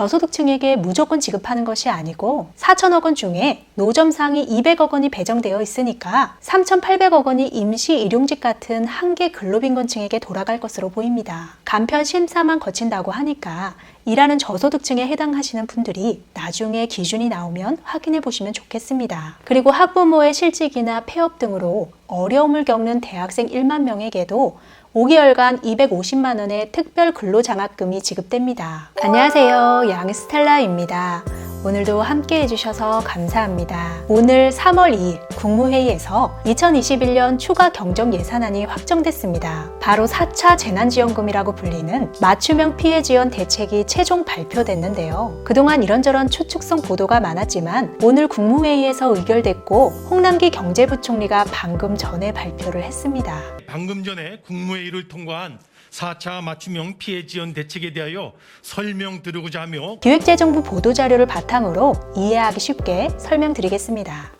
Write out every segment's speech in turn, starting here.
저소득층에게 무조건 지급하는 것이 아니고 4천억 원 중에 노점상이 200억 원이 배정되어 있으니까 3,800억 원이 임시 일용직 같은 한계 근로빈곤층에게 돌아갈 것으로 보입니다. 간편 심사만 거친다고 하니까 일하는 저소득층에 해당하시는 분들이 나중에 기준이 나오면 확인해 보시면 좋겠습니다. 그리고 학부모의 실직이나 폐업 등으로 어려움을 겪는 대학생 1만 명에게도 5개월간 250만 원의 특별 근로장학금이 지급됩니다. 안녕하세요. 양스텔라입니다. 오늘도 함께 해주셔서 감사합니다. 오늘 3월 2일 국무회의에서 2021년 추가 경정 예산안이 확정됐습니다. 바로 4차 재난지원금이라고 불리는 맞춤형 피해 지원 대책이 최종 발표됐는데요. 그동안 이런저런 추측성 보도가 많았지만 오늘 국무회의에서 의결됐고 홍남기 경제부총리가 방금 전에 발표를 했습니다. 방금 전에 국무회의를 통과한 4차 맞춤형 피해 지원 대책에 대하여 설명드리고자 하며 기획재정부 보도자료를 바탕으로 이해하기 쉽게 설명드리겠습니다.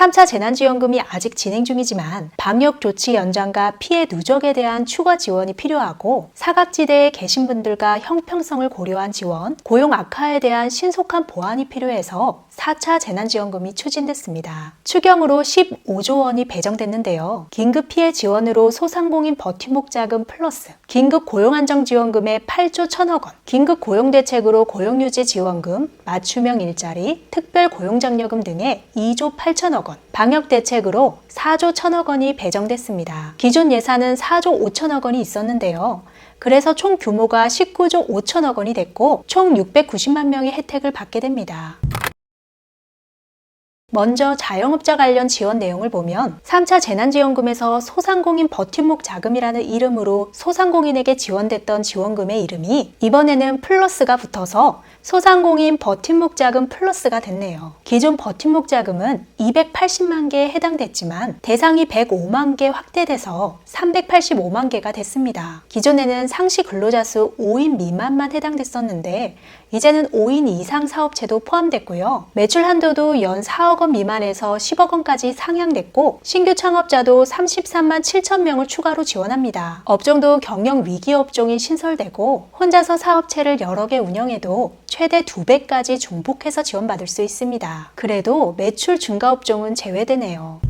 3차 재난지원금이 아직 진행 중이지만 방역 조치 연장과 피해 누적에 대한 추가 지원이 필요하고 사각지대에 계신 분들과 형평성을 고려한 지원, 고용 악화에 대한 신속한 보완이 필요해서 4차 재난지원금이 추진됐습니다. 추경으로 15조 원이 배정됐는데요. 긴급 피해 지원으로 소상공인 버팀목 자금 플러스 긴급 고용안정지원금에 8조 1천억 원, 긴급 고용대책으로 고용유지 지원금, 맞춤형 일자리, 특별 고용장려금 등에 2조 8천억 원, 방역대책으로 4조 1천억 원이 배정됐습니다. 기존 예산은 4조 5천억 원이 있었는데요. 그래서 총 규모가 19조 5천억 원이 됐고 총 690만 명이 혜택을 받게 됩니다. 먼저 자영업자 관련 지원 내용을 보면 3차 재난지원금에서 소상공인 버팀목 자금이라는 이름으로 소상공인에게 지원됐던 지원금의 이름이 이번에는 플러스가 붙어서 소상공인 버팀목 자금 플러스가 됐네요. 기존 버팀목 자금은 280만 개에 해당됐지만 대상이 105만 개 확대돼서 385만 개가 됐습니다. 기존에는 상시 근로자 수 5인 미만만 해당됐었는데 이제는 5인 이상 사업체도 포함됐고요. 매출 한도도 연 4억 원 미만에서 10억 원까지 상향됐고 신규 창업자도 33만 7천 명을 추가로 지원합니다. 업종도 경영 위기 업종이 신설되고 혼자서 사업체를 여러 개 운영해도 최대 2배까지 중복해서 지원받을 수 있습니다. 그래도 매출 증가 업종은 제외되네요.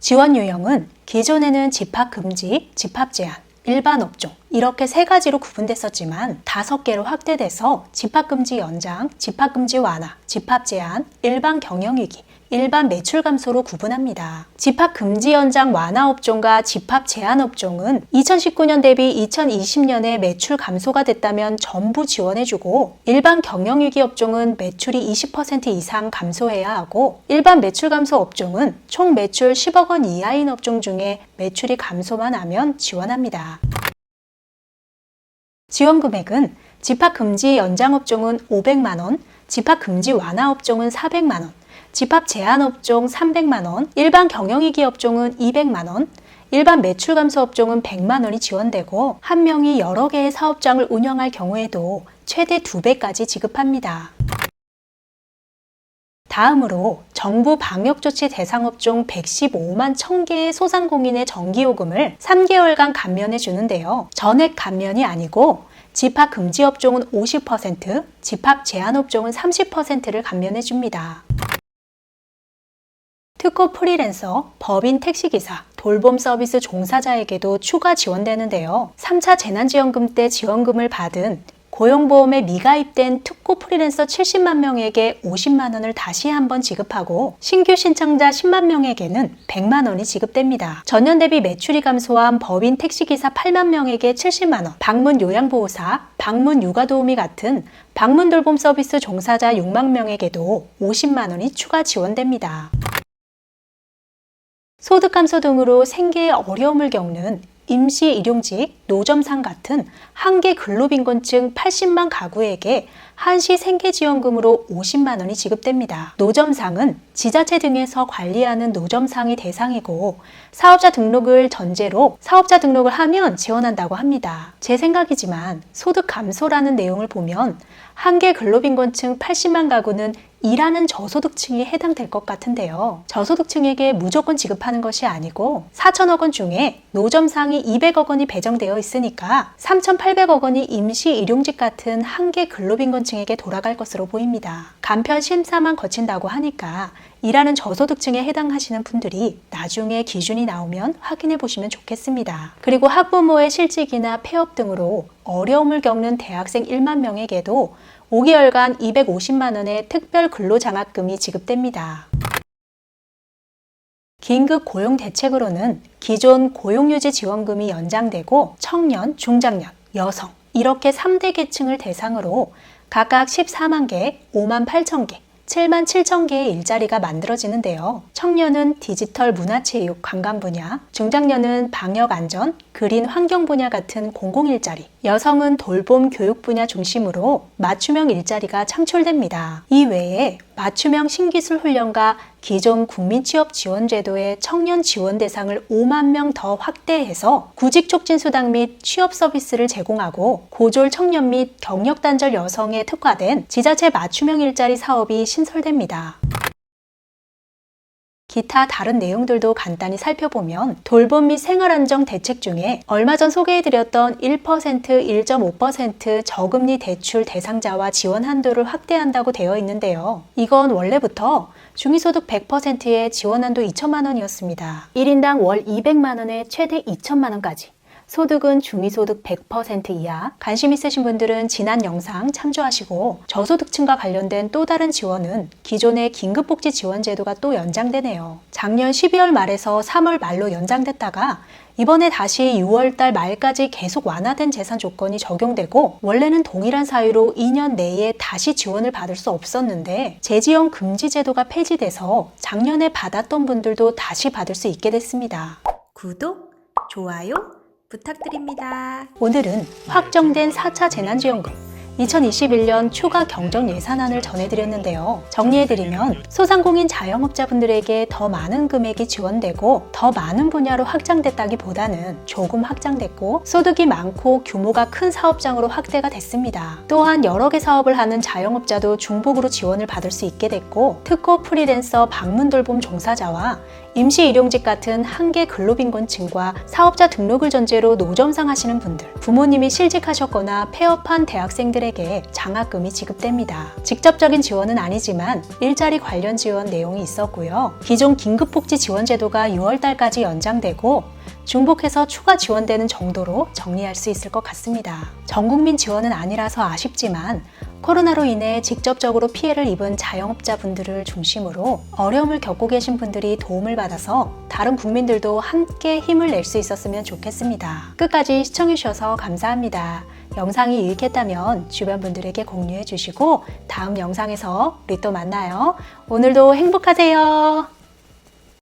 지원 유형은 기존에는 집합 금지, 집합 제한, 일반 업종 이렇게 세 가지로 구분됐었지만 다섯 개로 확대돼서 집합금지 연장, 집합금지 완화, 집합 제한, 일반 경영위기, 일반 매출 감소로 구분합니다. 집합 금지 연장 완화 업종과 집합 제한 업종은 2019년 대비 2020년에 매출 감소가 됐다면 전부 지원해주고 일반 경영위기 업종은 매출이 20% 이상 감소해야 하고 일반 매출 감소 업종은 총 매출 10억 원 이하인 업종 중에 매출이 감소만 하면 지원합니다. 지원 금액은 집합 금지 연장 업종은 500만 원, 집합 금지 완화 업종은 400만 원, 집합 제한 업종 300만 원, 일반 경영위기 업종은 200만 원, 일반 매출 감소 업종은 100만 원이 지원되고 한 명이 여러 개의 사업장을 운영할 경우에도 최대 2배까지 지급합니다. 다음으로 정부 방역조치 대상 업종 115만 1000개의 소상공인의 전기요금을 3개월간 감면해 주는데요. 전액 감면이 아니고 집합 금지 업종은 50%, 집합 제한 업종은 30%를 감면해 줍니다. 특고 프리랜서, 법인 택시기사, 돌봄 서비스 종사자에게도 추가 지원되는데요. 3차 재난지원금 때 지원금을 받은 고용보험에 미가입된 특고 프리랜서 70만 명에게 50만 원을 다시 한번 지급하고 신규 신청자 10만 명에게는 100만 원이 지급됩니다. 전년 대비 매출이 감소한 법인 택시기사 8만 명에게 70만 원, 방문 요양보호사, 방문 육아도우미 같은 방문 돌봄 서비스 종사자 6만 명에게도 50만 원이 추가 지원됩니다. 소득 감소 등으로 생계에 어려움을 겪는 임시 일용직, 노점상 같은 한계 근로빈곤층 80만 가구에게 한시 생계지원금으로 50만 원이 지급됩니다. 노점상은 지자체 등에서 관리하는 노점상이 대상이고 사업자 등록을 전제로 사업자 등록을 하면 지원한다고 합니다. 제 생각이지만 소득 감소라는 내용을 보면 한계 근로빈곤층 80만 가구는 일하는 저소득층이 해당될 것 같은데요. 저소득층에게 무조건 지급하는 것이 아니고 4천억 원 중에 노점상이 200억 원이 배정되어 있으니까 3,800억 원이 임시 일용직 같은 한계 근로빈곤층에게 돌아갈 것으로 보입니다. 간편 심사만 거친다고 하니까 일하는 저소득층에 해당하시는 분들이 나중에 기준이 나오면 확인해 보시면 좋겠습니다. 그리고 학부모의 실직이나 폐업 등으로 어려움을 겪는 대학생 1만 명에게도 5개월간 250만 원의 특별 근로장학금이 지급됩니다. 긴급 고용 대책으로는 기존 고용유지 지원금이 연장되고 청년, 중장년, 여성 이렇게 3대 계층을 대상으로 각각 14만 개, 5만 8천 개, 7만 7천 개의 일자리가 만들어지는데요. 청년은 디지털 문화체육 관광 분야, 중장년은 방역 안전, 그린 환경 분야 같은 공공 일자리, 여성은 돌봄 교육 분야 중심으로 맞춤형 일자리가 창출됩니다. 이 외에 맞춤형 신기술 훈련과 기존 국민 취업 지원 제도의 청년 지원 대상을 5만 명 더 확대해서 구직 촉진 수당 및 취업 서비스를 제공하고 고졸 청년 및 경력 단절 여성에 특화된 지자체 맞춤형 일자리 사업이 신설됩니다. 기타 다른 내용들도 간단히 살펴보면 돌봄 및 생활안정 대책 중에 얼마 전 소개해드렸던 1%, 1.5% 저금리 대출 대상자와 지원 한도를 확대한다고 되어 있는데요. 이건 원래부터 중위소득 100%의 지원 한도 2천만 원이었습니다. 1인당 월 200만 원에 최대 2천만 원까지. 소득은 중위소득 100% 이하. 관심 있으신 분들은 지난 영상 참조하시고 저소득층과 관련된 또 다른 지원은 기존의 긴급복지 지원 제도가 또 연장되네요. 작년 12월 말에서 3월 말로 연장됐다가 이번에 다시 6월 달 말까지 계속 완화된 재산 조건이 적용되고 원래는 동일한 사유로 2년 내에 다시 지원을 받을 수 없었는데 재지원 금지 제도가 폐지돼서 작년에 받았던 분들도 다시 받을 수 있게 됐습니다. 구독, 좋아요 부탁드립니다. 오늘은 확정된 4차 재난지원금 2021년 추가 경정 예산안을 전해드렸는데요. 정리해드리면 소상공인 자영업자분들에게 더 많은 금액이 지원되고 더 많은 분야로 확장됐다기보다는 조금 확장됐고 소득이 많고 규모가 큰 사업장으로 확대가 됐습니다. 또한 여러 개 사업을 하는 자영업자도 중복으로 지원을 받을 수 있게 됐고 특고 프리랜서 방문 돌봄 종사자와 임시 일용직 같은 한계 근로빈곤층과 사업자 등록을 전제로 노점상 하시는 분들, 부모님이 실직하셨거나 폐업한 대학생들에게 장학금이 지급됩니다. 직접적인 지원은 아니지만 일자리 관련 지원 내용이 있었고요. 기존 긴급복지 지원 제도가 6월달까지 연장되고 중복해서 추가 지원되는 정도로 정리할 수 있을 것 같습니다. 전 국민 지원은 아니라서 아쉽지만 코로나로 인해 직접적으로 피해를 입은 자영업자분들을 중심으로 어려움을 겪고 계신 분들이 도움을 받아서 다른 국민들도 함께 힘을 낼 수 있었으면 좋겠습니다. 끝까지 시청해주셔서 감사합니다. 영상이 유익했다면 주변 분들에게 공유해 주시고 다음 영상에서 우리 또 만나요. 오늘도 행복하세요.